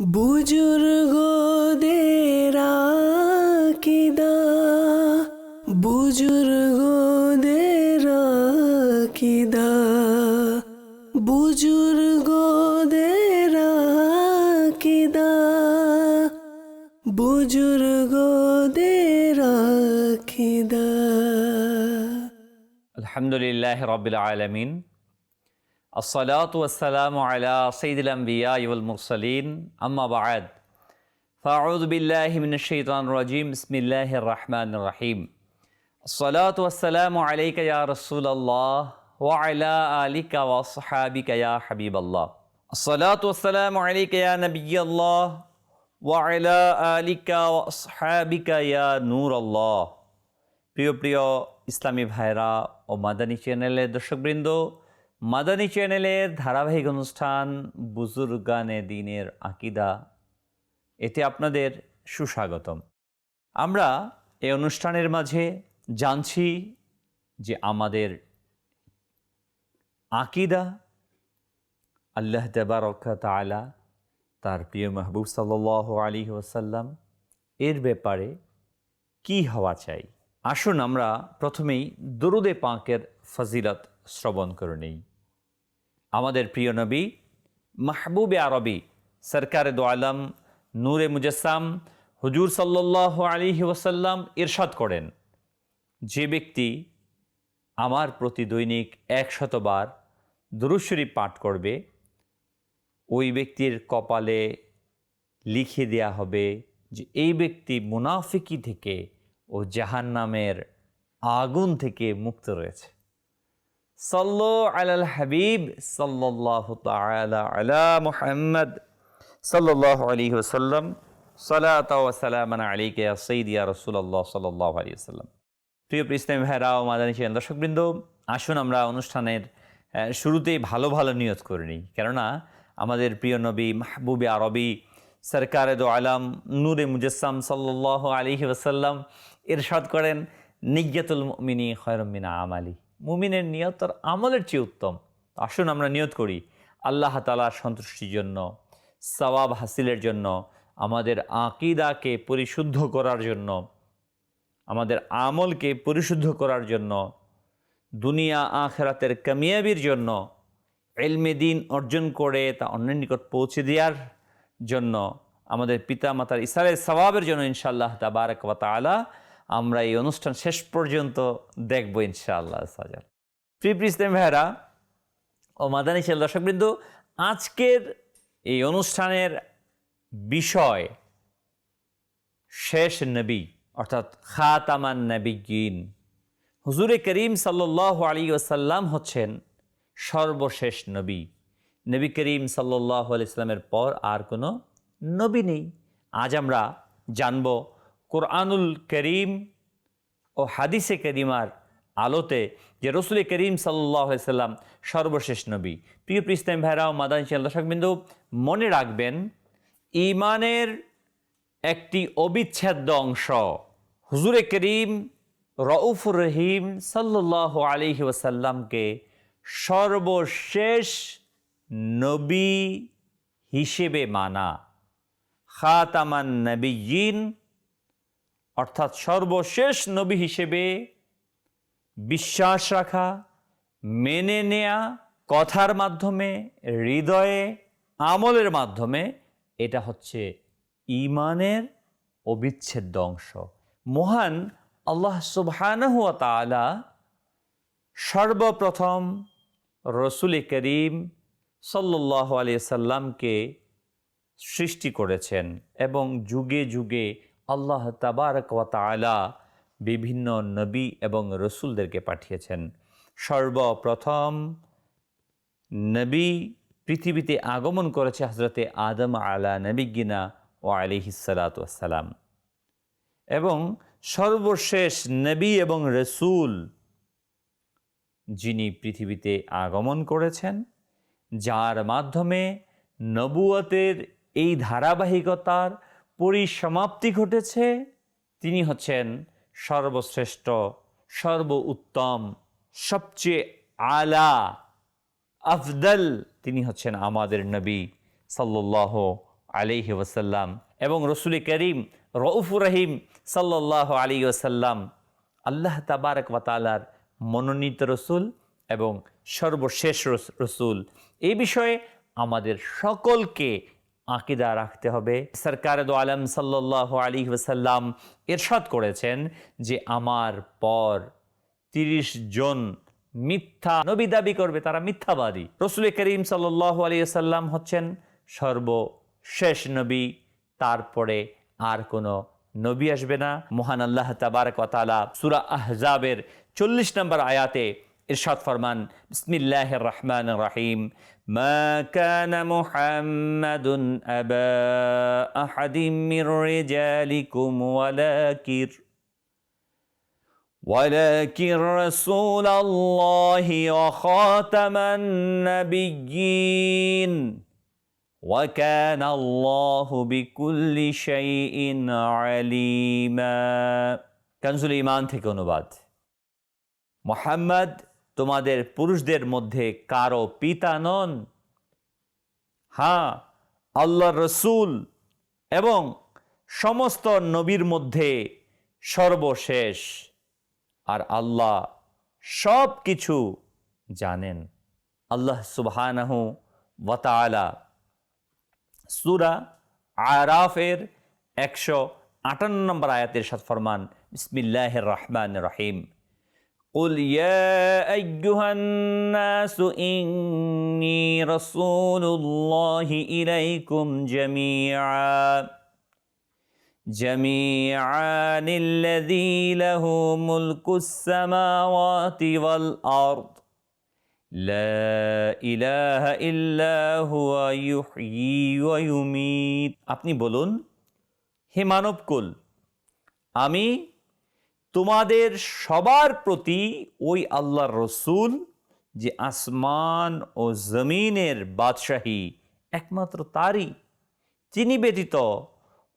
বুজুর্গদের কিদা বুজুর্গদের কিদা বুজুর্গদের কিদা বুজুর্গদের কিদা আলহামদুলিল্লাহ রবিল আলমিন। الصلاة والسلام على سيد الأنبياء والمرسلين أما بعد فأعوذ بالله من الشيطان الرجيم بسم الله الرحمن الرحيم الصلاة والسلام عليك يا رسول الله وعلى آلك وأصحابك يا حبيب الله الصلاة والسلام عليك يا نبي الله وعلى آلك وأصحابك يا نور الله প্রিয় প্রিয় ইসলামী ভাইরা ও মাদানী চ্যানেলের দর্শকবৃন্দ মাদানী চ্যানেলের ধারাবাহিক অনুষ্ঠান বুজুর্গানে দিনের আকিদা, এতে আপনাদের সুস্বাগতম। আমরা এই অনুষ্ঠানের মাঝে জানছি যে আমাদের আকিদা, আল্লাহ তেবারকা তালা তার প্রিয় মাহবুব সাল্লাহ আলী ওসাল্লাম এর ব্যাপারে কি হওয়া চাই? আসুন আমরা প্রথমেই দরুদে পাঁকের ফজিলত শ্রবণ করে নেই। আমাদের প্রিয় নবী মাহবুবে আরবি, সরকারে দো আলম, নূরে মুজাসসাম, হুজুর সাল্লাহ আলী ওসাল্লাম ইরশাদ করেন। যে ব্যক্তি আমার প্রতি দৈনিক একশতবার দুরুশ্বরী পাঠ করবে, ওই ব্যক্তির কপালে লিখে দেয়া হবে যে এই ব্যক্তি মুনাফিকি থেকে ও জাহান্নামের আগুন থেকে মুক্ত রয়েছে। সাল্লো আলাল হাবিব সাল্লাহ তালা আলা মুহাম্মদ সাল্লাহ আলী ওসাল্লাম সালাত ওয়াসালামান আলীকে সঈদিয়া রসুল্লাহ সাল্লাহ আলী ওসাল্লাম প্রিয় ইসলামী ভাইরা ও মাদানী দর্শকবৃন্দ, আসুন আমরা অনুষ্ঠানের শুরুতেই ভালো ভালো নিয়ত করে নিই। কেননা আমাদের প্রিয় নবী মাহবুবে আরবি সরকারে দো আলাম নূরে মুজাসসাম সাল্লাহ আলিহি ওসাল্লাম ইরশাদ করেন নিজ্ঞাতুল মিনি খয়রমিনা আমালি। মুমিনের নিয়ত তার আমলের চেয়ে উত্তম। আসুন আমরা নিয়ত করি, আল্লাহ তালার সন্তুষ্টির জন্য, সওয়াব হাসিলের জন্য, আমাদের আকিদাকে পরিশুদ্ধ করার জন্য, আমাদের আমলকে পরিশুদ্ধ করার জন্য, দুনিয়া আখেরাতের কামিয়াবির জন্য এলমে দিন অর্জন করে তা অন্যের নিকট পৌঁছে দেওয়ার জন্য, আমাদের পিতা মাতার ইসারের সবাবের জন্য ইনশাআল্লাহ তাবারক ওয়া তাআলা আমরা এই অনুষ্ঠান শেষ পর্যন্ত দেখব ইনশাআল্লাহ সাজার প্রিয় ইসলাম ভাইয়েরা ও মাদানী ছেলে দর্শকবৃন্দ, আজকের এই অনুষ্ঠানের বিষয় শেষ নবী, অর্থাৎ খাতামান নবীন হুজুরে করিম সাল্লাহ আলী ওসাল্লাম হচ্ছেন সর্বশেষ নবী। নবী করিম সাল্লাহ ইসলামের পর আর কোনো নবী নেই। আজ আমরা জানব কোরআনুল করিম ও হাদিসে করিমার আলোতে যে রসুল করিম সাল্লাম সর্বশেষ নবী। প্রিয় প্রিস্তাম ভাইরাও মাদান দর্শকবিন্দু, মনে রাখবেন ইমানের একটি অবিচ্ছেদ্য অংশ হুজুরে করিম রউফুর রহিম সাল্লাহ আলিহি ওসাল্লামকে সর্বশেষ নবী হিসেবে মানা। খাতামান নবীন অর্থাৎ সর্বশেষ নবী হিসেবে বিশ্বাস রাখা, মেনে নেয়া, কথার মাধ্যমে, হৃদয়ে, আমলের মাধ্যমে এটা হচ্ছে ইমানের অবিচ্ছেদ্য অংশ। মহান আল্লাহ সুবহানাহু ওয়া তাআলা সর্বপ্রথম রসুল করিম সাল্লাহ আলিয়া সাল্লামকে সৃষ্টি করেছেন এবং যুগে যুগে আল্লাহ তাবারক তাআলা বিভিন্ন নবী এবং রসুলদেরকে পাঠিয়েছেন। সর্বপ্রথম নবী পৃথিবীতে আগমন করেছে হজরতে আদম আলা নবীগিনা ও আলিহিসালাতাম এবং সর্বশেষ নবী এবং রসুল যিনি পৃথিবীতে আগমন করেছেন, যার মাধ্যমে নবুয়তের এই ধারাবাহিকতার পরিসমাপ্তি ঘটেছে। তিনি হচ্ছেন সর্বশ্রেষ্ঠ সর্ব উত্তম সবচেয়ে আলা, আফদল। তিনি হচ্ছেন আমাদের নবী সাল্লাহ আলিহি ওসাল্লাম এবং রসুল করিম রউফুর রহিম সাল্লাহ আলী ওসাল্লাম আল্লাহ তাবারক ওয়াতালার মনোনীত রসুল এবং সর্বশেষ রসুল। এই বিষয়ে আমাদের সকলকে আকিদা রাখতে হবে। সরকার দো আলম সাল্লাহ আলী ওসাল্লাম এরশাদ করেছেন যে আমার পর তিরিশ জন মিথ্যা নবী দাবি করবে, তারা মিথ্যাবাদী। রসুল করিম সাল্লাহ আলী সাল্লাম হচ্ছেন সর্বশেষ নবী, তারপরে আর কোনো নবী আসবে না। মহান আল্লাহ তাবারক ওয়াতালা সুরা আহজাবের চল্লিশ নম্বর আয়াতে ইরশাদ ফরমান বিসমিল্লাহ রহমান রাহিম ما كان محمد أبا أحد من رجالكم ولكن ولكن رسول الله وخاتم النبيين وكان الله بكل شيء عليما কানজুল ইমান থেকে অনুবাদ মোহাম্মদ তোমাদের পুরুষদের মধ্যে কারও পিতা নন। হ্যাঁ আল্লাহ রসুল এবং সমস্ত নবীর মধ্যে সর্বশেষ। আর আল্লাহ সব কিছু জানেন। আল্লাহ সুবহানাহু ওয়াতালা সুরা আরাফের একশো আটান্ন নম্বর আয়াতের সাথ ফরমান রহমান রহিম। قل يا أيها الناس إني رسول الله إليكم جميعا جميعا الذي له ملك السماوات والأرض لا إله إلا هو يحيي ويميت আপনি বলুন হে মানবকুল আমি তোমাদের সবার প্রতি ওই আল্লাহর রসুল যে আসমান ও জমিনের বাদশাহী, একমাত্র তারই। তিনি ব্যতীত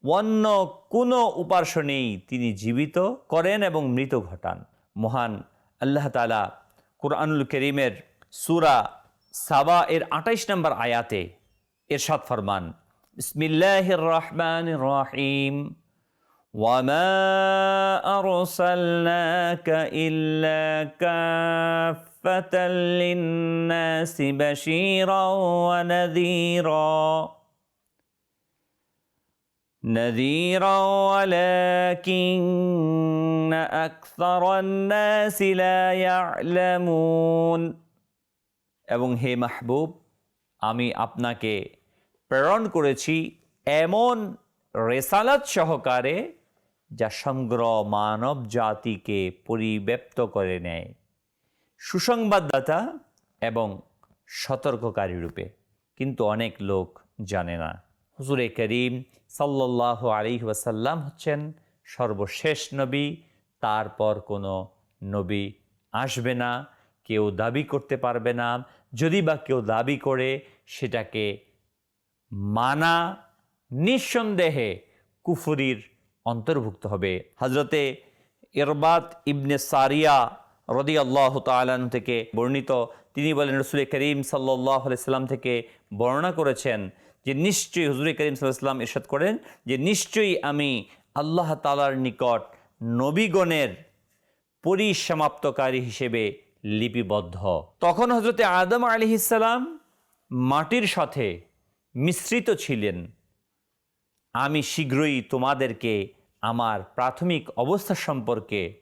অন্য কোনো উপাস্য নেই, তিনি জীবিত করেন এবং মৃত ঘটান। মহান আল্লাহ তালা কুরআনুল করিমের সুরা সাবা এর আঠাইশ নম্বর আয়াতে এরশাদ ফরমান বিসমিল্লাহ রহমান রহিম। وما أرسلناك إلا كافة للناس بشيرا ونذيرا نذيرا ولكن أكثر الناس لا يعلمون এবং হে মাহবুব আমি আপনাকে প্রেরণ করেছি এমন রেসালাত সহকারে যা সমগ্র মানব জাতিকে পরিব্যাপ্ত করে নেয়। সুসংবাদদাতা এবং সতর্ককারী রূপে। কিন্তু অনেক লোক জানে না। হুজুরে করিম সাল্লাহ আলী ওয়াসাল্লাম হচ্ছেন সর্বশেষ নবী। তারপর কোনো নবী আসবে না, কেউ দাবি করতে পারবে না। যদি বা কেউ দাবি করে, সেটাকে মানা নিঃসন্দেহে কুফুরির অন্তর্ভুক্ত হবে। হজরতে ইরবাত ইবনে সারিয়া রদি আল্লাহ তালান থেকে বর্ণিত। তিনি বলেন রসুল করিম সাল্লাহ সাল্লাম থেকে বর্ণনা করেছেন যে, নিশ্চয়ই হুজুর করিম সাল্লাম ইরশাদ করেন যে, নিশ্চয়ই আমি আল্লাহ তালার নিকট নবীগণের পরিসমাপ্তকারী হিসেবে লিপিবদ্ধ। তখন হজরতে আদম আলি মাটির সাথে মিশ্রিত ছিলেন। আমি শীঘ্রই তোমাদেরকে আমার প্রাথমিক অবস্থা সম্পর্কে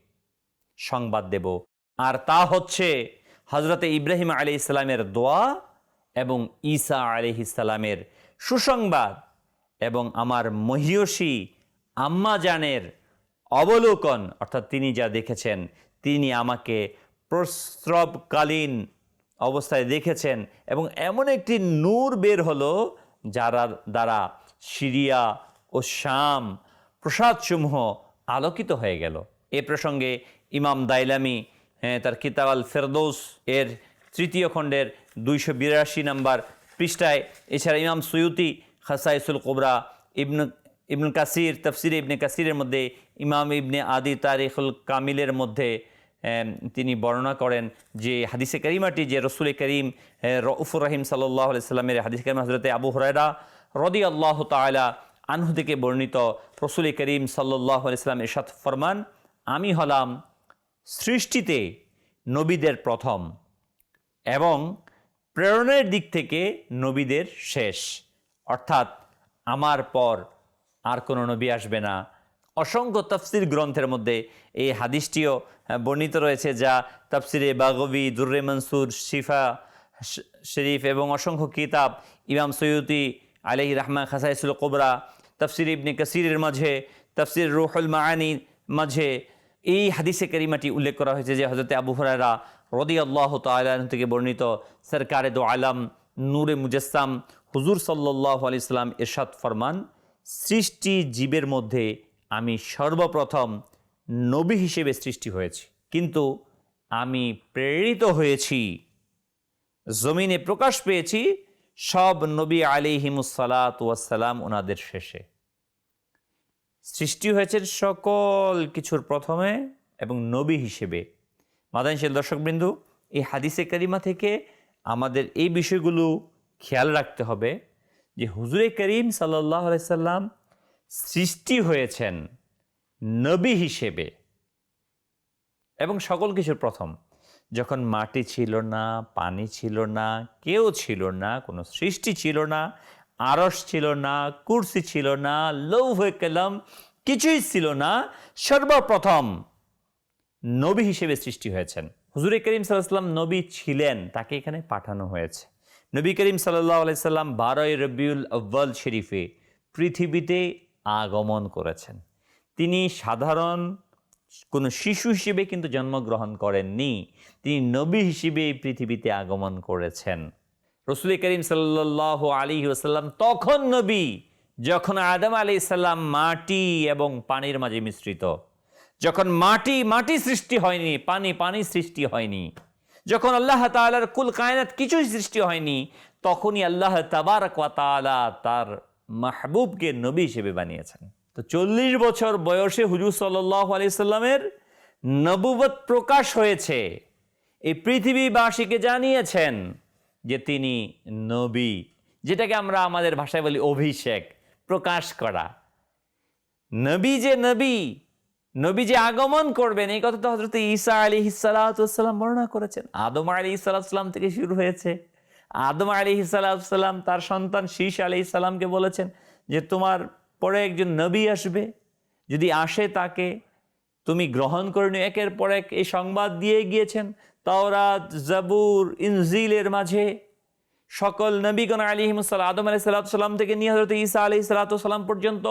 সংবাদ দেব। আর তা হচ্ছে হজরতে ইব্রাহিম আলি ইসলামের দোয়া এবং ঈসা আলি ইসলামের সুসংবাদ এবং আমার মহিয়সী আম্মা জানের অবলোকন, অর্থাৎ তিনি যা দেখেছেন, তিনি আমাকে প্রস্রবকালীন অবস্থায় দেখেছেন এবং এমন একটি নূর বের হলো যারা দ্বারা সিরিয়া ও শাম প্রসাদসমূহ আলোকিত হয়ে গেল। এ প্রসঙ্গে ইমাম দাইলামি হ্যাঁ, তার কিতাব আল ফেরদৌস এর তৃতীয় খণ্ডের দুইশো বিরাশি নম্বর পৃষ্ঠায়। এছাড়া ইমাম সৈয়তি খাসাইসুল কোবরা ইবনু ইবনুল কাসির তফসির ইবনে কাসিরের মধ্যে ইমাম ইবনে আদি তারিখুল কামিলের মধ্যে তিনি বর্ণনা করেন যে হাদিসে করিমাটি যে রসুল করিম এ, রউফুর রহিম সাল্লাহ সাল্লামের হাদিস করিম হজরতে আবু হরাইরা রদি আল্লাহ তালা আনহু থেকে বর্ণিত রসুল করিম সাল্লাহ ইসলাম এরশাদ ফরমান, আমি হলাম সৃষ্টিতে নবীদের প্রথম এবং প্রেরণের দিক থেকে নবীদের শেষ। অর্থাৎ আমার পর আর কোনো নবী আসবে না। অসংখ্য তফসির গ্রন্থের মধ্যে এই হাদিসটিও বর্ণিত রয়েছে, যা তফসিরে বাগবি, দুর্রে মনসুর, শিফা শরীফ এবং অসংখ্য কিতাব, ইমাম সৈয়দি আলহি রহমান খাসাইসুল কোবরা, তফসির ইবনে কাসিরের মাঝে, তফসির রুহুল মাআনির মাঝে এই হাদিসে করিমাটি উল্লেখ করা হয়েছে যে হজরতে আবু হরারা রদি আল্লাহ তালন থেকে বর্ণিত, সরকারে দো আলম, নূরে মুজাসসাম, হুজুর সাল্লাহ আলি এরশাদ ফরমান, সৃষ্টি জীবের মধ্যে আমি সর্বপ্রথম নবী হিসেবে সৃষ্টি হয়েছি, কিন্তু আমি প্রেরিত হয়েছি, জমিনে প্রকাশ পেয়েছি সব নবী আলিহিমুসালাত ওয়াসালাম ওনাদের শেষে। সৃষ্টি হয়েছে সকল কিছুর প্রথমে এবং নবী হিসেবে। মাদানশীল দর্শকবৃন্দু, এই হাদিসে কারিমা থেকে আমাদের এই বিষয়গুলো খেয়াল রাখতে হবে যে হুজুরে করিম সাল্লাহ সাল্লাম সৃষ্টি হয়েছেন নবী হিসেবে এবং সকল কিছুর প্রথম। যখন মাটি ছিল না, পানি ছিল না, কেউ ছিল না, কোনো সৃষ্টি ছিল না আরস ছিল না, কুর্সি ছিল না, লৌহ কেলাম কিছুই ছিল না, সর্বপ্রথম নবী হিসেবে সৃষ্টি হয়েছেন। হুজুরে করিম সাল্লাম নবী ছিলেন, তাকে এখানে পাঠানো হয়েছে। নবী করিম সাল্লাহ আলাইসাল্লাম বারোই রবিউল আব্বাল শরীফে পৃথিবীতে আগমন করেছেন। তিনি সাধারণ কোনো শিশু হিসেবে কিন্তু জন্মগ্রহণ করেননি। তিনি নবী হিসেবে এই পৃথিবীতে আগমন করেছেন। রসুল করিম সাল্লাহ আলী ওসাল্লাম তখন নবী, যখন আদম আলি সাল্লাম মাটি এবং পানির মাঝে মিশ্রিত। যখন মাটি মাটি সৃষ্টি হয়নি, পানি পানি সৃষ্টি হয়নি। যখন আল্লাহ তালার কুল কায়নাত কিছুই সৃষ্টি হয়নি, তখনই আল্লাহ তাবারক ওয়া তার মাহবুবকে নবী হিসেবে বানিয়েছেন। তো চল্লিশ বছর বয়সে হুজুর সাল্লাহ আলি সাল্লামের নবুবত প্রকাশ হয়েছে। এই পৃথিবীবাসীকে জানিয়েছেন যে তিনি নবী, যেটাকে আমরা আমাদের ভাষায় বলি অভিষেক, প্রকাশ করা। নবী যে নবী নবী যে আগমন করবেন, এই কথা তো হজরত ঈসা আলী হিসালাম বর্ণনা করেছেন। আদম আলী ইসালাম থেকে শুরু হয়েছে। আদম আলী হিসালাম তার সন্তান শীষ আলী ইসালামকে বলেছেন যে তোমার পরে একজন নবী আসবে, যদি আসে তাকে তুমি গ্রহণ করে নিও। একের পর এক এই সংবাদ দিয়ে গিয়েছেন, তাওরাত, জাবুর, ইনজিলের মাঝে সকল নবীগণ আলিহিমসাল্লাম আদম আলি সাল্লাম থেকে নিয়ে হজরত ঈসা আলি সাল্লাম পর্যন্ত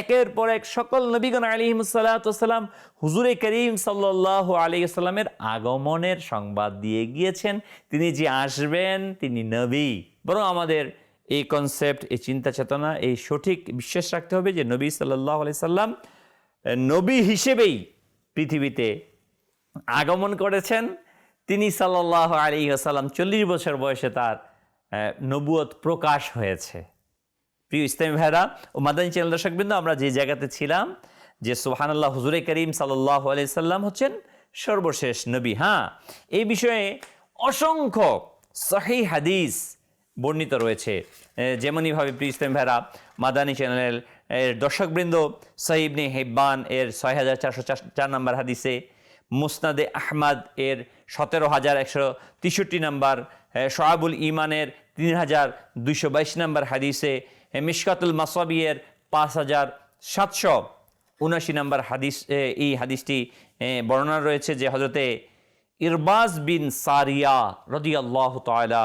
একের পর এক সকল নবীগণ আলিহিমসাল্লাম হুজুরে করিম সাল্লাহ আলী সাল্লামের আগমনের সংবাদ দিয়ে গিয়েছেন। তিনি যে আসবেন, তিনি নবী, বরং আমাদের এই কনসেপ্ট এই চিন্তা চেতনা, এই সঠিক বিশ্বাস রাখতে হবে যে নবী সাল্লাহ সাল্লাম নবী হিসেবেই পৃথিবীতে আগমন করেছেন। তিনি সাল্লাহ আলী আসাল্লাম চল্লিশ বছর বয়সে তার নবুয়ত প্রকাশ হয়েছে। প্রিয় ইসলামী ভাইরা ও মাদানী চ্যানেল দর্শকবৃন্দ, আমরা যে জায়গাতে ছিলাম, যে সোহানাল্লাহ হুজুরে করিম সাল্লাহ আলি সাল্লাম হচ্ছেন সর্বশেষ নবী। হ্যাঁ এই বিষয়ে অসংখ্য সহি হাদিস বর্ণিত রয়েছে। যেমনইভাবে প্রিয় ইসলাম ভাইরা মাদানী চ্যানেলের, এর দর্শকবৃন্দ সহিবনে হেব্বান এর ছয় হাজার চারশো চার নম্বর হাদিসে, মুসনাদে আহমাদ এর সতেরো হাজার একশো তেষট্টি নম্বর সোহাবুল ইমানের তিন হাজার দুইশো বাইশ নম্বর হাদিসে মিশকাতুল মাসাবিয়ের পাঁচ হাজার সাতশো উনাশি নম্বর হাদিস এই হাদিসটি বর্ণনা রয়েছে যে হজরতে ইরবাজ বিন সারিয়া রদি আল্লাহ তালা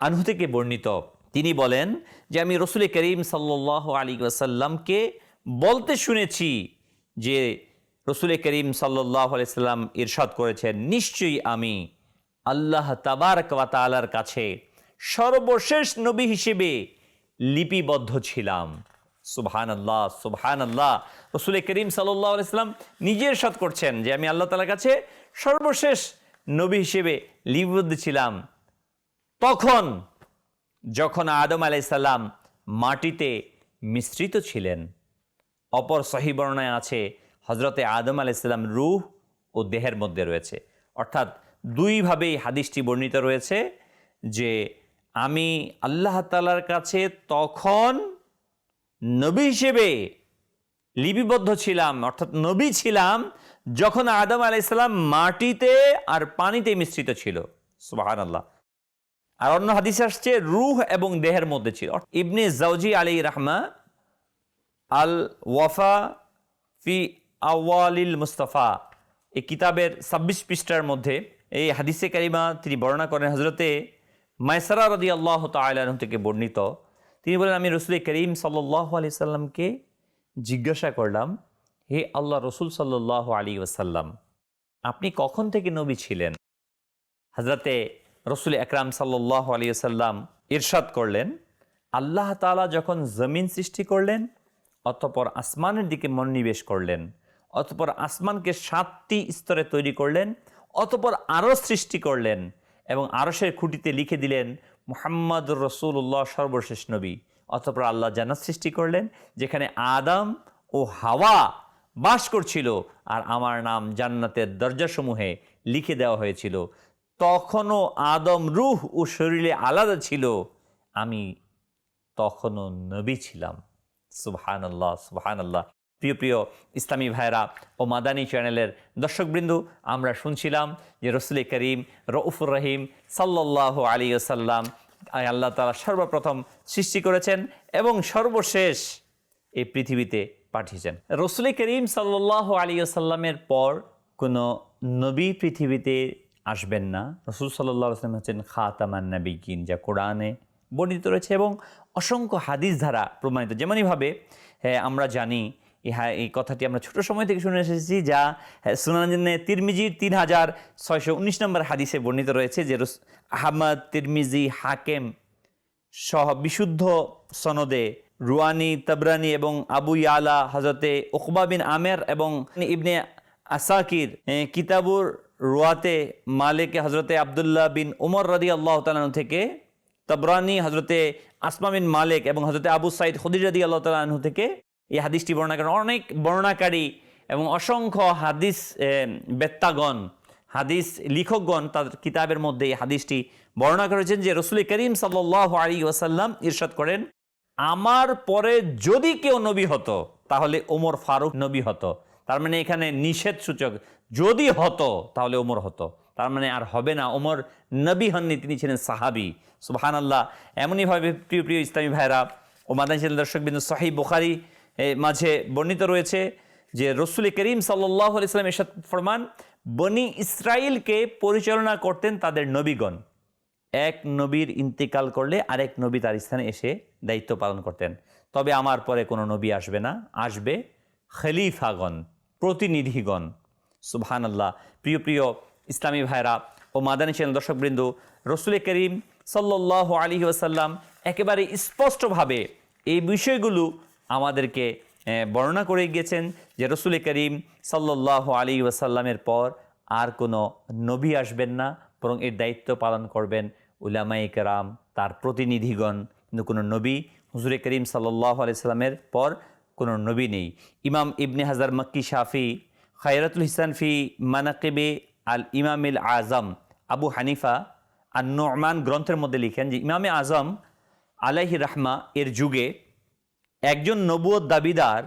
আনহু থেকে বর্ণিত। তিনি বলেন যে আমি রসুল করিম সাল্লাহ আলী ওয়াসাল্লামকে বলতে শুনেছি যে রসুল করিম সাল্লাহ আলাইসাল্লাম ইরশাদ করেছেন, নিশ্চয়ই আমি আল্লাহ তাবারক ওয়া তাআলার কাছে সর্বশেষ নবী হিসেবে লিপিবদ্ধ ছিলাম। সুবহান আল্লাহ সুবহান আল্লাহ রসুল করিম সাল্লাহ আলাইসাল্লাম নিজের সাথ করছেন যে আমি আল্লাহ তালার কাছে সর্বশেষ নবী হিসেবে লিপিবদ্ধ ছিলাম। তখন যখন আদম আলাইসাল্লাম মাটিতে মিশ্রিত ছিলেন, অপর সহি বর্ণায় আছে হজরতে আদম আলাইসাল্লাম রুহ ও দেহের মধ্যে রয়েছে। অর্থাৎ দুইভাবেই হাদিসটি বর্ণিত রয়েছে যে, আমি আল্লাহ তালার কাছে তখন নবী হিসেবে লিপিবদ্ধ ছিলাম, অর্থাৎ নবী ছিলাম, যখন আদম আলাইসাল্লাম মাটিতে আর পানিতে মিশ্রিত ছিল। সুবাহান আল্লাহ আর অন্য হাদিস আসছে, রুহ এবং দেহের মধ্যে ছিল। ইবনে জাউজি আলী রাহমা আল ওয়াফা ফি আওয়ালিল মুস্তাফা। এই কিতাবের ছাব্বিশ পৃষ্ঠার মধ্যে এই হাদিসে কারিমা তিনি বর্ণনা করেন হজরতে মায়সারা রদি আল্লাহ তালন থেকে বর্ণিত। তিনি বলেন, আমি রসুল করিম সাল্লাহ আলি সাল্লামকে জিজ্ঞাসা করলাম, হে আল্লাহ রসুল সাল্লাহ আলী ওসাল্লাম আপনি কখন থেকে নবী ছিলেন? হজরতে রসুল একরাম সাল্লাহ আলী সাল্লাম ইরশাদ করলেন, আল্লাহ তালা যখন জমিন সৃষ্টি করলেন, অতপর আসমানের দিকে মনোনিবেশ করলেন, অতপর আসমানকে সাতটি স্তরে তৈরি করলেন, অতপর আরও সৃষ্টি করলেন এবং আরসের খুঁটিতে লিখে দিলেন মোহাম্মদ রসুল্লাহ সর্বশেষ নবী। অতপর আল্লাহ জান্নাত সৃষ্টি করলেন, যেখানে আদম ও হাওয়া বাস করছিল, আর আমার নাম জান্নাতের দরজাসমূহে লিখে দেওয়া হয়েছিল। তখনও আদম রুহ ও শরীরে আলাদা ছিল। আমি তখনও নবী ছিলাম। সুবহান আল্লাহ সুবহান আল্লাহ প্রিয় প্রিয় ইসলামী ভাইরা ও মাদানী চ্যানেলের দর্শকবৃন্দু, আমরা শুনছিলাম যে রসুল করিম রউফুর রহিম সাল্লাহ আলী সাল্লাম আল্লাহ তালা সর্বপ্রথম সৃষ্টি করেছেন এবং সর্বশেষ এই পৃথিবীতে পাঠিয়েছেন। রসুল করিম সাল্লাহ আলী সাল্লামের পর কোনো নবী পৃথিবীতে আসবেন না। রসুল সাল্লাহ আসলাম হচ্ছেন খাতামান নবীকিন যা কোরআনে বর্ণিত রয়েছে এবং অসংখ্য হাদিস ধারা প্রমাণিত। যেমনইভাবে হ্যাঁ, আমরা জানি এই কথাটি আমরা ছোট সময় থেকে শুনে এসেছি যা হ্যাঁ, সুনানে তিরমিজির তিন হাজার ছয়শো উনিশ নম্বর হাদিসে বর্ণিত রয়েছে যে আহমদ তিরমিজি হাকেম সহ বিশুদ্ধ সনদে রুয়ানি তবরানি এবং আবু ইয়ালা হজরতে উকবা বিন আমের এবং ইবনে আসাকির কিতাবুর রুয়াতে মালিক হজরতে আবদুল্লাহ বিন উমর রাদি আল্লাহ তালানু থেকে, তবরানি হজরতে আসমা বিন মালিক এবং হজরতে আবু সাইদ হদির রাদি আল্লাহ তালাহু থেকে এই হাদিসটি বর্ণনা করেন। অনেক বর্ণাকারী এবং অসংখ্য হাদিস বেত্তাগণ, হাদিস লিখকগণ তাদের কিতাবের মধ্যে এই হাদিসটি বর্ণনা করেছেন যে রসুল করিম সাল্লাহ আলী ওয়াসাল্লাম ইরশাদ করেন, আমার পরে যদি কেউ নবী হতো, তাহলে ওমর ফারুক নবী হতো। তার মানে এখানে নিষেধ সূচক যদি হতো, তাহলে ওমর হতো। তার মানে আর হবে না। ওমর নবী হননি, তিনি ছিলেন সাহাবি। সুবাহান আল্লাহ এমনইভাবে প্রিয় প্রিয় ইসলামী ভাইরা ও মাদান দর্শক বিন্দু সাহি বুখারি মাঝে বর্ণিত রয়েছে যে রসুল করিম সাল্লাহ ইসলাম এরশাদ ফরমান, বনি ইসরায়েলকে পরিচালনা করতেন তাদের নবীগণ। এক নবীর ইন্তেকাল করলে আরেক নবী তার স্থানে এসে দায়িত্ব পালন করতেন। তবে আমার পরে কোনো নবী আসবে না। আসবে খলিফাগণ, প্রতিনিধিগণ। সুবহান আল্লাহ প্রিয় প্রিয় ইসলামী ভাইরা ও মাদানী চ্যানেল দর্শকবৃন্দ, রসুল করিম সাল্লাহ আলী ওসাল্লাম একেবারে স্পষ্টভাবে এই বিষয়গুলো আমাদেরকে বর্ণনা করে গিয়েছেন যে রসুল করিম সাল্লাহ আলী ওয়াসাল্লামের পর আর কোনো নবী আসবেন না, বরং এর দায়িত্ব পালন করবেন উলামাই কেরাম, তার প্রতিনিধিগণ। কিন্তু কোনো নবী, হুজুরে করিম সাল্লাহ আলাইসাল্লামের পর কোনো নবী নেই। ইমাম ইবনে হাজার মক্কি শাফি খায়রাতুল হিসান ফি মানাকিবে আল ইমামিল আজম। আবু হানিফা আর নোমান গ্রন্থের মধ্যে লিখেন যে, ইমামে আজম আলাইহি রাহমা এর যুগে একজন নবুয়ত দাবিদার,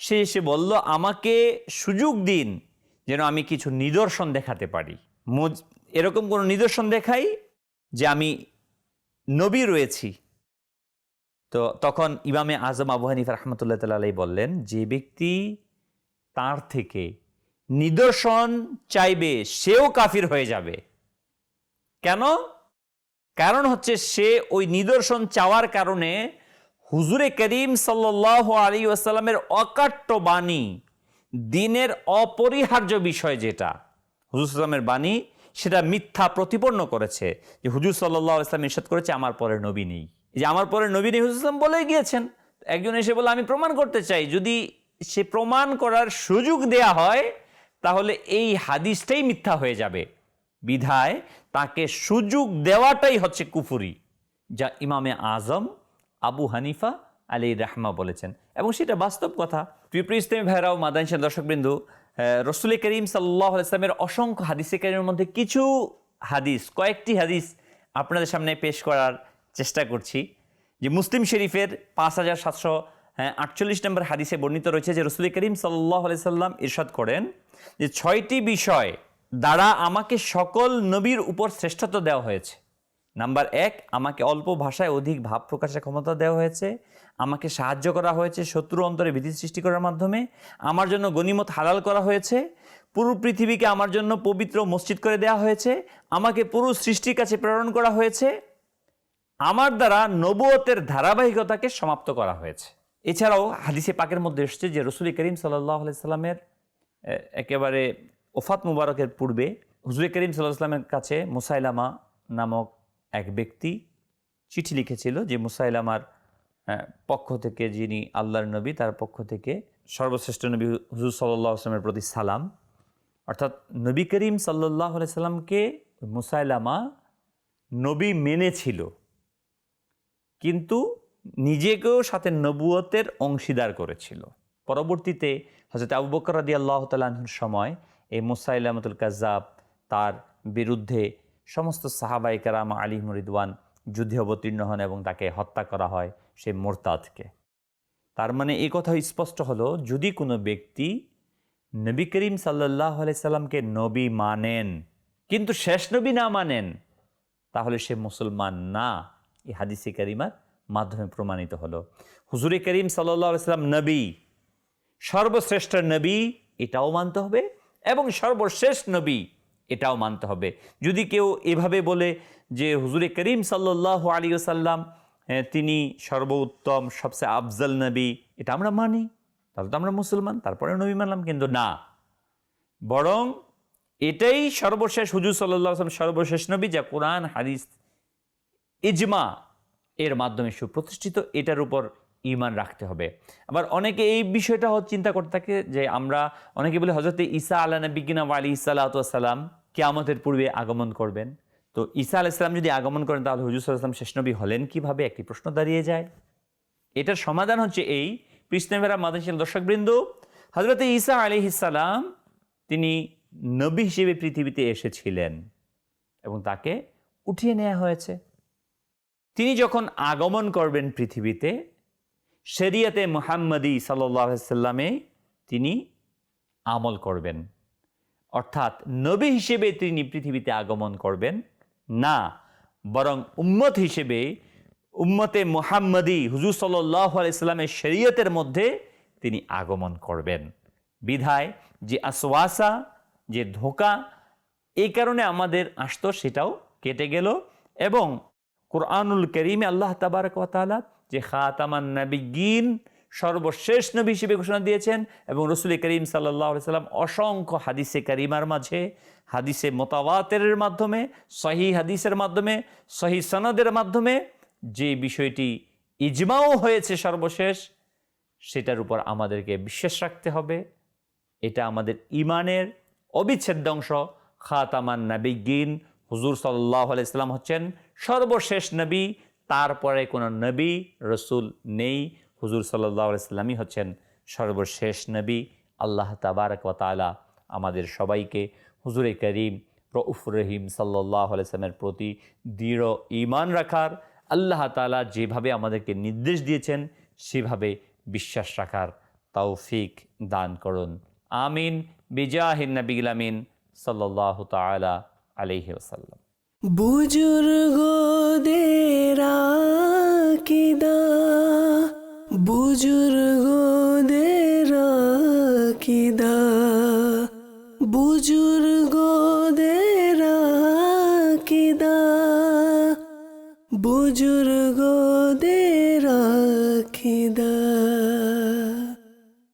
সে এসে বলল, আমাকে সুযোগ দিন যেন আমি কিছু নিদর্শন দেখাতে পারি। এরকম কোনো নিদর্শন দেখাই যে আমি নবী রয়েছি। তো তখন ইমামে আজম আবু হানিফ রহমতুল্লাহ তালাই বললেন, যে ব্যক্তি তার থেকে নিদর্শন চাইবে, সেও কাফির হয়ে যাবে। কেন? কারণ হচ্ছে সে ওই নিদর্শন চাওয়ার কারণে হুজুরে করিম সাল্লাহ আলী আসাল্লামের অকাট্য বাণী দিনের অপরিহার্য বিষয় যেটা, হুজুর সাল্লামের বাণী, সেটা মিথ্যা প্রতিপন্ন করেছে যে হুজুর সাল্লাহ ইসলাম ইরশাদ করেছে, আমার পরে নবী নেই। যে, আমার পরে নবী নেই, হুজুর ইসলাম বলে গিয়েছেন। একজন এসে বলে, আমি প্রমাণ করতে চাই, যদি সে প্রমাণ করার সুযোগ দেয়া হয়, তাহলে এই হাদিসটাই মিথ্যা হয়ে যাবে। বিধায় তাকে সুযোগ দেওয়াটাই হচ্ছে কুফুরি, যা ইমামে আজম, আবু হানিফা, আলী রাহমা বলেছেন। এবং সেটা বাস্তব কথা। প্রিয় ভাইরাও মাদান দর্শকবৃন্দু রসুল করিম সাল্লাহ ইসলামের অসংখ্য হাদিসে কারিমের মধ্যে কিছু হাদিস, কয়েকটি হাদিস আপনাদের সামনে পেশ করার চেষ্টা করছি। যে মুসলিম শরীফের পাঁচ হাজার সাতশো আটচল্লিশ নম্বর হাদিসে বর্ণিত রয়েছে যে রসুল করিম সাল্লাহ সাল্লাম ইরশাদ করেন যে ছয়টি বিষয় দ্বারা আমাকে সকল নবীর উপর শ্রেষ্ঠত্ব দেওয়া হয়েছে। নাম্বার এক, আমাকে অল্প ভাষায় অধিক ভাব প্রকাশের ক্ষমতা দেওয়া হয়েছে। আমাকে সাহায্য করা হয়েছে শত্রু অন্তরে ভীতি সৃষ্টি করার মাধ্যমে। আমার জন্য গনিমত হালাল করা হয়েছে। পুরো পৃথিবীকে আমার জন্য পবিত্র মসজিদ করে দেওয়া হয়েছে। আমাকে পুরো সৃষ্টির কাছে প্রেরণ করা হয়েছে। আমার দ্বারা নবুয়তের ধারাবাহিকতাকে সমাপ্ত করা হয়েছে। এছাড়াও হাদিসে পাকের মধ্যে এসছে যে রসুল করিম সাল্লাহ সাল্লামের একেবারে ওফাত মুবারকের পূর্বে হুজুর করিম সাল্লাহ সাল্লামের কাছে মুসাইলামা নামক এক ব্যক্তি চিঠি লিখেছিল যে মুসাইলামার পক্ষ থেকে যিনি আল্লাহর নবী, তার পক্ষ থেকে সর্বশ্রেষ্ঠ নবী হুজুর সাল্লাহ আসলামের প্রতি সালাম। অর্থাৎ নবী করিম সাল্লাহ সাল্লামকে মুসাইলামা নবী মেনেছিল। কিন্তু নিজেকেও সাথে নবুয়তের অংশীদার করেছিল। পরবর্তীতে হজরত আবু বকর রাদি আল্লাহ তালাহুর সময় এই মুসাইলামতুল কাজাব তার বিরুদ্ধে সমস্ত সাহাবাই কারাম আলী মরিদওয়ান যুদ্ধে অবতীর্ণ হন এবং তাকে হত্যা করা হয় সেই মোরতাদকে। তার মানে এই কথা স্পষ্ট হলো, যদি কোনো ব্যক্তি নবী করিম সাল্লাহ সাল্লামকে নবী মানেন, কিন্তু শেষ নবী না মানেন, তাহলে সে মুসলমান না। এই হাদিসে কারিমার মাধ্যমে প্রমাণিত হলো। হুজুরে করিম সাল্লাহ সাল্লাম নবী, সর্বশ্রেষ্ঠ নবী এটাও মানতে হবে এবং সর্বশেষ নবী এটাও মানতে হবে। যদি কেউ এভাবে বলে যে হুজুরে করিম সাল্লাহ আলী সাল্লাম তিনি সর্বোত্তম, সবচেয়ে আফজল নবী, এটা আমরা মানি। তাহলে তো আমরা মুসলমান তারপরে নবী মানলাম, কিন্তু না। বরং এটাই সর্বশেষ, হুজুর সাল্লাহ সর্বশেষ নবী, যা কোরআন, হাদিস, ইজমা এর মাধ্যমে সুপ্রতিষ্ঠিত, এটার উপর ইমান রাখতে হবে। আবার অনেকে এই বিষয়টা চিন্তা করতে থাকে যে আমরা, অনেকে বলে হজরত ঈসা আল্লাহ নবিকিনা আলী ইসাল্লাতাম কেয়ামতের পূর্বে আগমন করবেন। তো ঈসা আলাহ ইসলাম যদি আগমন করেন, তাহলে হুজুর সাল্লাম শেষ নবী হলেন কীভাবে? একটি প্রশ্ন দাঁড়িয়ে যায়। এটার সমাধান হচ্ছে এই কৃষ্ণভেরা মাদাসীল দর্শকবৃন্দ হজরত ঈসা আলি ইসালাম তিনি নবী হিসেবে পৃথিবীতে এসেছিলেন এবং তাকে উঠিয়ে নেওয়া হয়েছে। তিনি যখন আগমন করবেন পৃথিবীতে, শরিয়তে মুহাম্মদী সাল্লামে তিনি আমল করবেন। অর্থাৎ নবী হিসেবে তিনি পৃথিবীতে আগমন করবেন না, বরং উম্মত হিসেবে উম্মতে মুহাম্মদী হুজুর সাল্লাহ আলাইস্লামের শরীয়তের মধ্যে তিনি আগমন করবেন। বিধায় যে আসওয়াসা, যে ধোকা, এই কারণে আমাদের আসতো সেটাও কেটে গেল এবং কোরআনুল করিমে আল্লাহ তাবারক তাআলা যে খাতামান নবিগিন সর্বশেষ নবী হিসেবে ঘোষণা দিয়েছেন এবং রসুল করিম সাল্লাহ সাল্লাম অসংখ্য হাদিসে করিমার মাঝে, হাদিসে মোতাবাতের মাধ্যমে সহি হাদিসের মাধ্যমে সহি সনদের মাধ্যমে যে বিষয়টি ইজমাও হয়েছে সর্বশেষ, সেটার উপর আমাদেরকে বিশ্বাস রাখতে হবে। এটা আমাদের ইমানের অবিচ্ছেদ্য অংশ। খাতামান নাবিগিন হুজুর সাল্লাহ আলাইসাল্লাম হচ্ছেন সর্বশেষ নবী, তারপরে কোনো নবী, রসুল নেই। হুজুর সাল্লাহ আলাইসাল্লামই হচ্ছেন সর্বশেষ নবী। আল্লাহ তাবারক তালা আমাদের সবাইকে হুজুরে করিম রউফ রহিম সাল্লাহ প্রতি দৃঢ় ইমান রাখার, আল্লাহ তালা যেভাবে আমাদেরকে নির্দেশ দিয়েছেন, সেভাবে বিশ্বাস রাখার তৌফিক দান করুন। আমিন। বিজাহিন নবিল আমিন সাল্লাহ তালা আলহি ওসাল্লাম বুজুর্গদের আকিদা বুজুর্গদের আকিদা বুজুর্গদের আকিদা বুজুর্গদের আকিদা।